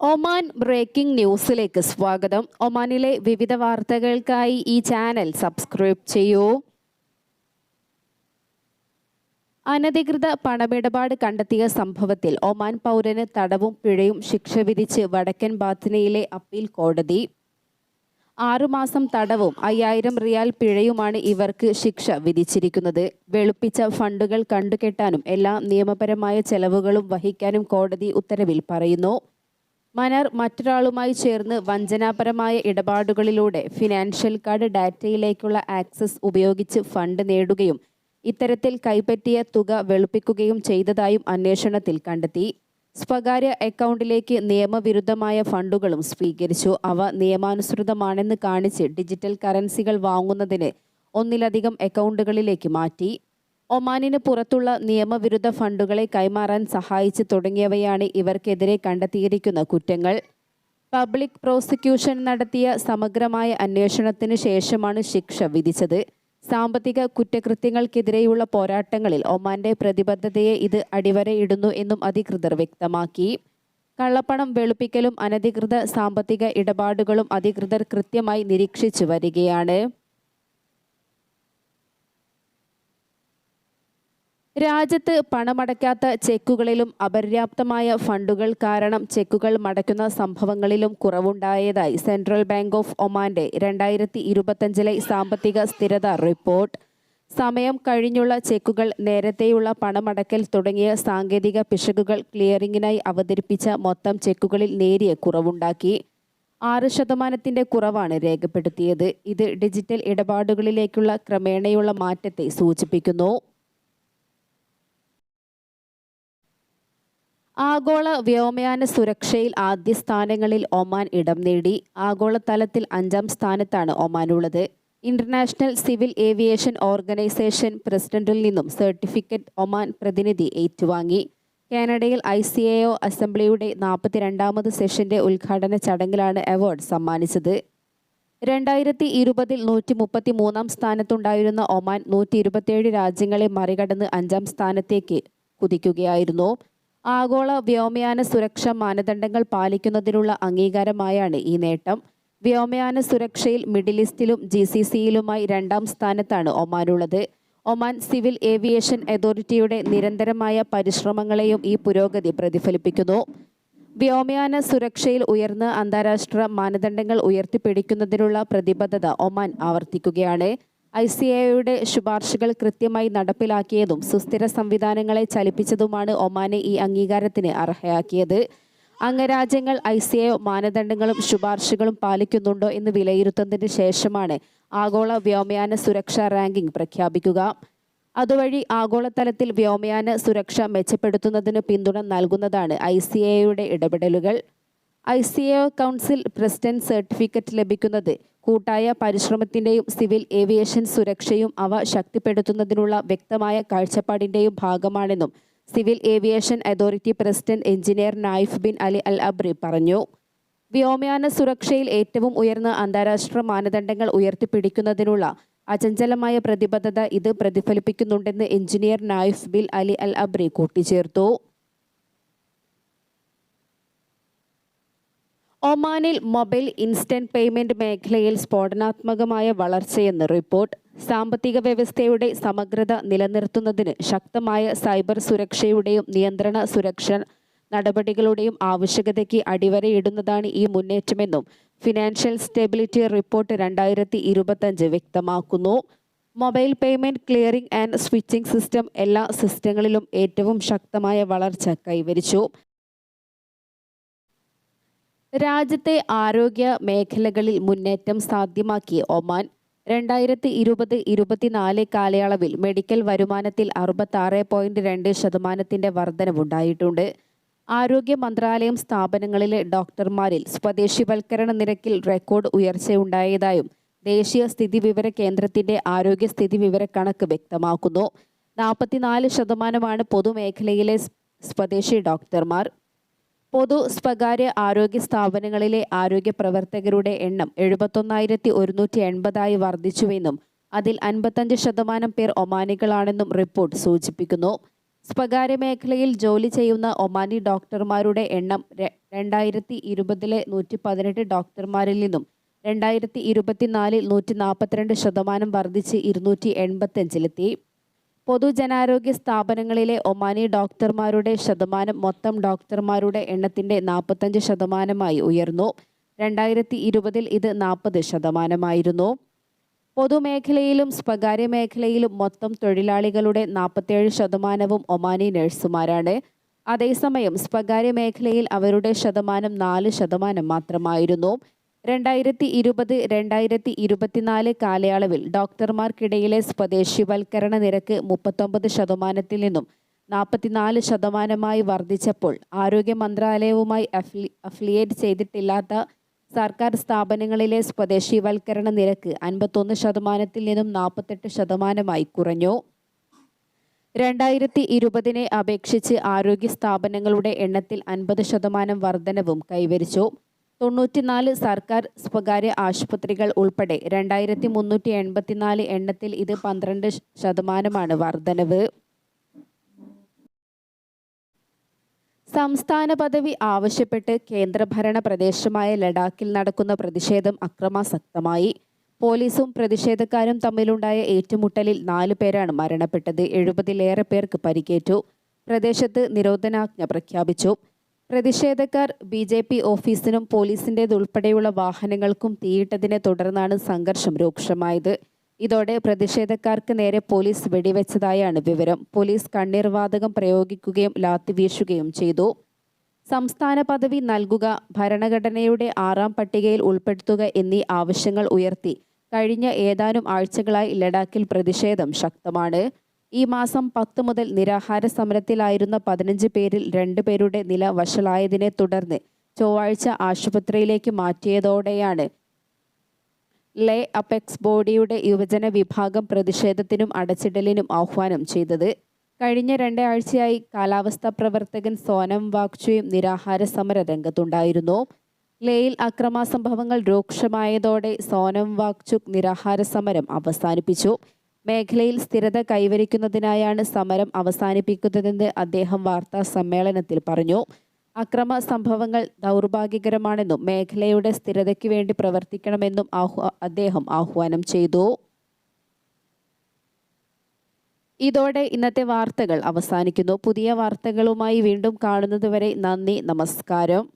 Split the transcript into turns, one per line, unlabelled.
Oman breaking ന്യൂസിലേക്ക് സ്വാഗതം. ഒമാനിലെ വിവിധ വാർത്തകൾക്കായി ഈ ചാനൽ സബ്സ്ക്രൈബ് ചെയ്യൂ. അനധികൃത പണമിടപാട് കണ്ടെത്തിയ സംഭവത്തിൽ ഒമാൻ പൗരന് തടവും പിഴയും ശിക്ഷ വിധിച്ച് വടക്കൻ ബാത്തിനയിലെ അപ്പീൽ കോടതി. ആറുമാസം തടവും അയ്യായിരം റിയാൽ പിഴയുമാണ് ഇവർക്ക് ശിക്ഷ വിധിച്ചിരിക്കുന്നത്. വെളുപ്പിച്ച ഫണ്ടുകൾ കണ്ടുകെട്ടാനും എല്ലാ നിയമപരമായ ചെലവുകളും വഹിക്കാനും കോടതി ഉത്തരവിൽ പറയുന്നു. മനർ മറ്റൊരാളുമായി ചേർന്ന് വഞ്ചനാപരമായ ഇടപാടുകളിലൂടെ ഫിനാൻഷ്യൽ കാർഡ് ഡാറ്റയിലേക്കുള്ള ആക്സസ് ഉപയോഗിച്ച് ഫണ്ട് നേടുകയും ഇത്തരത്തിൽ കൈപ്പറ്റിയ തുക വെളുപ്പിക്കുകയും ചെയ്തതായും അന്വേഷണത്തിൽ കണ്ടെത്തി. സ്വകാര്യ അക്കൗണ്ടിലേക്ക് നിയമവിരുദ്ധമായ ഫണ്ടുകളും സ്വീകരിച്ചു. അവ നിയമാനുസൃതമാണെന്ന് കാണിച്ച് ഡിജിറ്റൽ കറൻസികൾ വാങ്ങുന്നതിന് ഒന്നിലധികം അക്കൗണ്ടുകളിലേക്ക് മാറ്റി. ഒമാനിന് പുറത്തുള്ള നിയമവിരുദ്ധ ഫണ്ടുകളെ കൈമാറാൻ സഹായിച്ചു തുടങ്ങിയവയാണ് ഇവർക്കെതിരെ കണ്ടെത്തിയിരിക്കുന്ന കുറ്റങ്ങൾ. പബ്ലിക് പ്രോസിക്യൂഷൻ നടത്തിയ സമഗ്രമായ അന്വേഷണത്തിന് ശേഷമാണ് ശിക്ഷ വിധിച്ചത്. സാമ്പത്തിക കുറ്റകൃത്യങ്ങൾക്കെതിരെയുള്ള പോരാട്ടങ്ങളിൽ ഒമാന്റെ പ്രതിബദ്ധതയെ ഇത് അടിവരയിടുന്നു എന്നും അധികൃതർ വ്യക്തമാക്കി. കള്ളപ്പണം വെളുപ്പിക്കലും അനധികൃത സാമ്പത്തിക ഇടപാടുകളും അധികൃതർ കൃത്യമായി നിരീക്ഷിച്ചു വരികയാണ്. രാജ്യത്ത് പണമടയ്ക്കാത്ത ചെക്കുകളിലും അപര്യാപ്തമായ ഫണ്ടുകൾ കാരണം ചെക്കുകൾ മടക്കുന്ന സംഭവങ്ങളിലും കുറവുണ്ടായതായി സെൻട്രൽ ബാങ്ക് ഓഫ് ഒമാന്റെ രണ്ടായിരത്തി ഇരുപത്തഞ്ചിലെ സാമ്പത്തിക സ്ഥിരത റിപ്പോർട്ട്. സമയം കഴിഞ്ഞുള്ള ചെക്കുകൾ നേരത്തെയുള്ള പണമടക്കൽ തുടങ്ങിയ സാങ്കേതിക പിശകുകൾ ക്ലിയറിംഗിനായി അവതരിപ്പിച്ച മൊത്തം ചെക്കുകളിൽ നേരിയ കുറവുണ്ടാക്കി. ആറ് ശതമാനത്തിന്റെ കുറവാണ് രേഖപ്പെടുത്തിയത്. ഇത് ഡിജിറ്റൽ ഇടപാടുകളിലേക്കുള്ള ക്രമേണയുള്ള മാറ്റത്തെ സൂചിപ്പിക്കുന്നു. ആഗോള വ്യോമയാന സുരക്ഷയിൽ ആദ്യ സ്ഥാനങ്ങളിൽ ഒമാൻ ഇടം നേടി. ആഗോളതലത്തിൽ അഞ്ചാം സ്ഥാനത്താണ് ഒമാൻ ഉള്ളത് ഇന്റർനാഷണൽ സിവിൽ ഏവിയേഷൻ ഓർഗനൈസേഷൻ പ്രസിഡന്റിൽ നിന്നും സർട്ടിഫിക്കറ്റ് ഒമാൻ പ്രതിനിധി ഏറ്റുവാങ്ങി. കാനഡയിൽ ഐ സി എ ഒ അസംബ്ലിയുടെ നാൽപ്പത്തിരണ്ടാമത് സെഷന്റെ ഉദ്ഘാടന ചടങ്ങിലാണ് അവാർഡ് സമ്മാനിച്ചത്. രണ്ടായിരത്തി ഇരുപതിൽ നൂറ്റി മുപ്പത്തി മൂന്നാം സ്ഥാനത്തുണ്ടായിരുന്ന ഒമാൻ നൂറ്റി ഇരുപത്തിയേഴ് രാജ്യങ്ങളെ മറികടന്ന് അഞ്ചാം സ്ഥാനത്തേക്ക് കുതിക്കുകയായിരുന്നു. ആഗോള വ്യോമയാന സുരക്ഷാ മാനദണ്ഡങ്ങൾ പാലിക്കുന്നതിനുള്ള അംഗീകാരമായാണ് ഈ നേട്ടം. വ്യോമയാന സുരക്ഷയിൽ മിഡിൽ ഈസ്റ്റിലും ജി സി സിയിലുമായി രണ്ടാം സ്ഥാനത്താണ് ഒമാനുള്ളത് ഒമാൻ സിവിൽ ഏവിയേഷൻ അതോറിറ്റിയുടെ നിരന്തരമായ പരിശ്രമങ്ങളെയും ഈ പുരോഗതി പ്രതിഫലിപ്പിക്കുന്നു. വ്യോമയാന സുരക്ഷയിൽ ഉയർന്ന അന്താരാഷ്ട്ര മാനദണ്ഡങ്ങൾ ഉയർത്തിപ്പിടിക്കുന്നതിനുള്ള പ്രതിബദ്ധത ഒമാൻ ആവർത്തിക്കുകയാണ്. ഐ സി എയുടെ ശുപാർശകൾ കൃത്യമായി നടപ്പിലാക്കിയതും സുസ്ഥിര സംവിധാനങ്ങളെ ചലിപ്പിച്ചതുമാണ് ഒമാനെ ഈ അംഗീകാരത്തിന് അർഹയാക്കിയത്. അംഗരാജ്യങ്ങൾ ഐ സി എ മാനദണ്ഡങ്ങളും ശുപാർശകളും പാലിക്കുന്നുണ്ടോ എന്ന് വിലയിരുത്തുന്നതിന് ശേഷമാണ് ആഗോള വ്യോമയാന സുരക്ഷാ റാങ്കിംഗ് പ്രഖ്യാപിക്കുക. അതുവഴി ആഗോളതലത്തിൽ വ്യോമയാന സുരക്ഷ മെച്ചപ്പെടുത്തുന്നതിന് പിന്തുണ നൽകുന്നതാണ് ഐ സി എയുടെ ഇടപെടലുകൾ. I C A council president certificate ലഭിക്കുന്നത്. കൂട്ടായ പരിശ്രമത്തിന്റെയും സിവിൽ ഏവിയേഷൻ സുരക്ഷയും അവ ശക്തിപ്പെടുത്തുന്നതിനുള്ള വ്യക്തമായ കാഴ്ചപ്പാടിന്റെയും ഭാഗമാണെന്നും civil aviation authority president engineer Naif bin Ali Al Abri പറഞ്ഞു. വ്യോമയാന സുരക്ഷയിൽ ഏറ്റവും ഉയർന്ന അന്താരാഷ്ട്ര മാനദണ്ഡങ്ങൾ ഉയർത്തിപ്പിടിക്കുന്നതിനുള്ള അചഞ്ചലമായ പ്രതിബദ്ധത ഇത് പ്രതിഫലിപ്പിക്കുന്നുണ്ടെന്ന് engineer Naif bill Ali Al Abri കൂട്ടിച്ചേർത്തു. ഒമാനിൽ മൊബൈൽ ഇൻസ്റ്റന്റ് പേയ്മെന്റ് മേഖലയിൽ സ്ഫോടനാത്മകമായ വളർച്ചയെന്ന് റിപ്പോർട്ട്. സാമ്പത്തിക വ്യവസ്ഥയുടെ സമഗ്രത നിലനിർത്തുന്നതിന് ശക്തമായ സൈബർ സുരക്ഷയുടെയും നിയന്ത്രണ സുരക്ഷ നടപടികളുടെയും ആവശ്യകതയ്ക്ക് അടിവരയിടുന്നതാണ് ഈ മുന്നേറ്റമെന്നും ഫിനാൻഷ്യൽ സ്റ്റെബിലിറ്റി റിപ്പോർട്ട് രണ്ടായിരത്തി ഇരുപത്തഞ്ച് വ്യക്തമാക്കുന്നു. Mobile payment clearing and switching system എല്ലാ സിസ്റ്റങ്ങളിലും ഏറ്റവും ശക്തമായ വളർച്ച കൈവരിച്ചു. രാജ്യത്തെ ആരോഗ്യ മേഖലകളിൽ മുന്നേറ്റം സാധ്യമാക്കി ഒമാൻ രണ്ടായിരത്തി ഇരുപത് ഇരുപത്തിനാല് കാലയളവിൽ മെഡിക്കൽ വരുമാനത്തിൽ അറുപത്താറ് പോയിന്റ് രണ്ട് ശതമാനത്തിന്റെ വർധനവുണ്ടായിട്ടുണ്ട്. ആരോഗ്യ മന്ത്രാലയം സ്ഥാപനങ്ങളിലെ ഡോക്ടർമാരിൽ സ്വദേശിവൽക്കരണ നിരക്കിൽ റെക്കോർഡ് ഉയർച്ചയുണ്ടായതായും ദേശീയ സ്ഥിതിവിവര കേന്ദ്രത്തിന്റെ ആരോഗ്യ സ്ഥിതിവിവര കണക്ക് വ്യക്തമാക്കുന്നു. നാൽപ്പത്തിനാല് ശതമാനമാണ് പൊതുമേഖലയിലെ സ്വദേശി ഡോക്ടർമാർ. പൊതു സ്വകാര്യ ആരോഗ്യ സ്ഥാപനങ്ങളിലെ ആരോഗ്യ പ്രവർത്തകരുടെ എണ്ണം എഴുപത്തൊന്നായിരത്തി ഒരുന്നൂറ്റി എൺപതായി വർദ്ധിച്ചുവെന്നും അതിൽ അൻപത്തഞ്ച് ശതമാനം പേർ ഒമാനികളാണെന്നും റിപ്പോർട്ട് സൂചിപ്പിക്കുന്നു. സ്വകാര്യ മേഖലയിൽ ജോലി ചെയ്യുന്ന ഒമാനി ഡോക്ടർമാരുടെ എണ്ണം രണ്ടായിരത്തി ഇരുപതിലെ നൂറ്റി പതിനെട്ട് ഡോക്ടർമാരിൽ നിന്നും രണ്ടായിരത്തി ഇരുപത്തിനാലിൽ നൂറ്റി നാൽപ്പത്തിരണ്ട് ശതമാനം വർദ്ധിച്ച് ഇരുന്നൂറ്റി എൺപത്തഞ്ചിലെത്തി പൊതുജനാരോഗ്യ സ്ഥാപനങ്ങളിലെ ഒമാനി ഡോക്ടർമാരുടെ ശതമാനം മൊത്തം ഡോക്ടർമാരുടെ എണ്ണത്തിന്റെ നാൽപ്പത്തഞ്ച് ശതമാനമായി ഉയർന്നു. രണ്ടായിരത്തി ഇരുപതിൽ ഇത് നാൽപ്പത് ശതമാനമായിരുന്നു. പൊതുമേഖലയിലും സ്വകാര്യ മേഖലയിലും മൊത്തം തൊഴിലാളികളുടെ നാൽപ്പത്തേഴ് ശതമാനവും ഒമാനി നഴ്സുമാരാണ്. അതേസമയം സ്വകാര്യ മേഖലയിൽ അവരുടെ ശതമാനം നാല് ശതമാനം മാത്രമായിരുന്നു. രണ്ടായിരത്തി ഇരുപത് രണ്ടായിരത്തി ഇരുപത്തിനാല് കാലയളവിൽ ഡോക്ടർമാർക്കിടയിലെ സ്വദേശിവൽക്കരണ നിരക്ക് മുപ്പത്തൊമ്പത് ശതമാനത്തിൽ നിന്നും നാൽപ്പത്തിനാല് ശതമാനമായി വർദ്ധിച്ചപ്പോൾ ആരോഗ്യ മന്ത്രാലയവുമായി അഫ്ലി അഫിലിയേറ്റ് ചെയ്തിട്ടില്ലാത്ത സർക്കാർ സ്ഥാപനങ്ങളിലെ സ്വദേശിവൽക്കരണ നിരക്ക് അൻപത്തൊന്ന് ശതമാനത്തിൽ നിന്നും നാൽപ്പത്തെട്ട് ശതമാനമായി കുറഞ്ഞു. രണ്ടായിരത്തി ഇരുപതിനെ അപേക്ഷിച്ച് ആരോഗ്യ സ്ഥാപനങ്ങളുടെ എണ്ണത്തിൽ അൻപത് ശതമാനം വർധനവും കൈവരിച്ചു. തൊണ്ണൂറ്റിനാല് സർക്കാർ സ്വകാര്യ ആശുപത്രികൾ ഉൾപ്പെടെ രണ്ടായിരത്തി മുന്നൂറ്റി എൺപത്തിനാല് എണ്ണത്തിൽ ഇത് പന്ത്രണ്ട് ശതമാനമാണ് വർധനവ്. സംസ്ഥാന പദവി ആവശ്യപ്പെട്ട് കേന്ദ്രഭരണ പ്രദേശമായ ലഡാക്കിൽ നടക്കുന്ന പ്രതിഷേധം അക്രമാസക്തമായി. പോലീസും പ്രതിഷേധക്കാരും തമ്മിലുണ്ടായ ഏറ്റുമുട്ടലിൽ നാല് പേരാണ് മരണപ്പെട്ടത്. എഴുപതിലേറെ പേർക്ക് പരിക്കേറ്റു. പ്രദേശത്ത് നിരോധനാജ്ഞ പ്രഖ്യാപിച്ചു. പ്രതിഷേധക്കാർ ബി ജെ പി ഓഫീസിനും പോലീസിന്റേതുൾപ്പെടെയുള്ള വാഹനങ്ങൾക്കും തീയിട്ടതിനെ തുടർന്നാണ് സംഘർഷം രൂക്ഷമായത്. ഇതോടെ പ്രതിഷേധക്കാർക്ക് നേരെ പോലീസ് വെടിവെച്ചതായാണ് വിവരം. പോലീസ് കണ്ണീർവാതകം പ്രയോഗിക്കുകയും ലാത്തി വീശുകയും ചെയ്തു. സംസ്ഥാന പദവി നൽകുക ഭരണഘടനയുടെ ആറാം പട്ടികയിൽ ഉൾപ്പെടുത്തുക എന്നീ ആവശ്യങ്ങൾ ഉയർത്തി. കഴിഞ്ഞ ഏതാനും ആഴ്ചകളായി ലഡാക്കിൽ പ്രതിഷേധം ശക്തമാണ്. ഈ മാസം പത്ത് മുതൽ നിരാഹാര സമരത്തിലായിരുന്ന പതിനഞ്ച് പേരിൽ രണ്ട് പേരുടെ നില വഷളായതിനെ തുടർന്ന് ചൊവ്വാഴ്ച ആശുപത്രിയിലേക്ക് മാറ്റിയതോടെയാണ്. ലേ അപെക്സ് ബോഡിയുടെ യുവജന വിഭാഗം പ്രതിഷേധത്തിനും അടച്ചിടലിനും ആഹ്വാനം ചെയ്തത്. കഴിഞ്ഞ രണ്ടാഴ്ചയായി കാലാവസ്ഥാ പ്രവർത്തകൻ സോനം വാക്ചുയും നിരാഹാര സമര രംഗത്തുണ്ടായിരുന്നു. ലേയിൽ അക്രമാസംഭവങ്ങൾ രൂക്ഷമായതോടെ സോനം വാഗ്ചുക് നിരാഹാര സമരം അവസാനിപ്പിച്ചു. മേഖലയിൽ സ്ഥിരത കൈവരിക്കുന്നതിനായാണ് സമരം അവസാനിപ്പിക്കുന്നതെന്ന് അദ്ദേഹം വാർത്താ സമ്മേളനത്തിൽ പറഞ്ഞു. അക്രമ സംഭവങ്ങൾ ദൗർഭാഗ്യകരമാണെന്നും മേഖലയുടെ സ്ഥിരതയ്ക്ക് വേണ്ടി പ്രവർത്തിക്കണമെന്നും അദ്ദേഹം ആഹ്വാനം ചെയ്തു. ഇതോടെ ഇന്നത്തെ വാർത്തകൾ അവസാനിക്കുന്നു. പുതിയ വാർത്തകളുമായി വീണ്ടും കാണുന്നതുവരെ നന്ദി നമസ്കാരം.